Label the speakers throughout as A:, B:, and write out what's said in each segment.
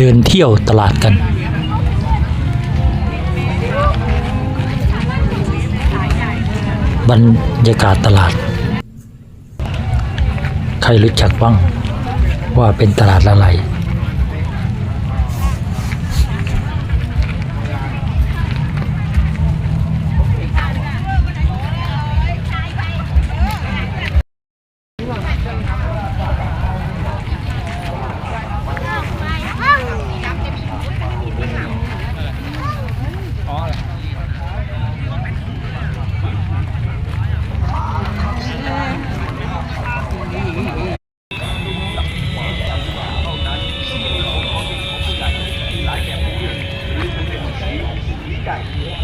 A: เดินเที่ยวตลาดกัน บรรยากาศตลาด ใครรู้จักบ้างว่าเป็นตลาดอะไร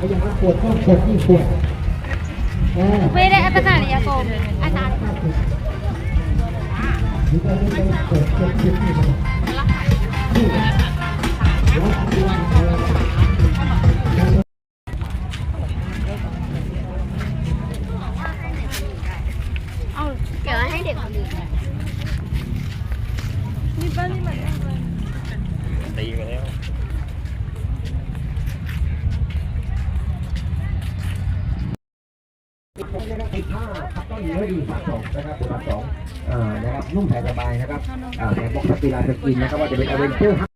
B: อ้
C: ยังว่าปวดก็ปวดยิ่งปวดอ่า
B: ไม่ได้อัตนาริยาโกมอาจารย์
C: หรือว่าไม่ได้ปวดปวดปวดนี่มัน
B: เอาเดี๋ยวให้เด็กคนอื่นนี่บ้านนี่มั นะครับ
C: ติดผ้าครับต้นนี้ให้ดีสะสมนะครับตัวละสองอ่านะครับนุ่มแผ่สบายนะครับอ่าแต่บอกสติลาสกินนะครับว่าจะเป็นอเวนเจอร์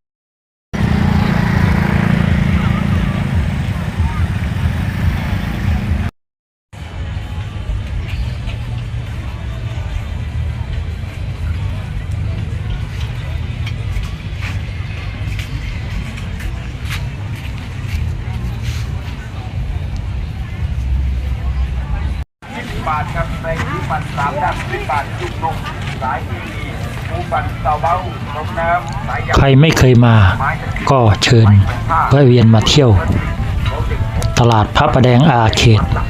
C: า
D: ทครับในที่ปันสามดับที่บาทจุกนกสายทีวีผู้ปันเตาเบ้าลงน้ำสายยา
A: ใครไม่เคยมาก็เชิญแวะเวียนมาเที่ยว ตลาดพระประแดงอาเขต
D: หลัก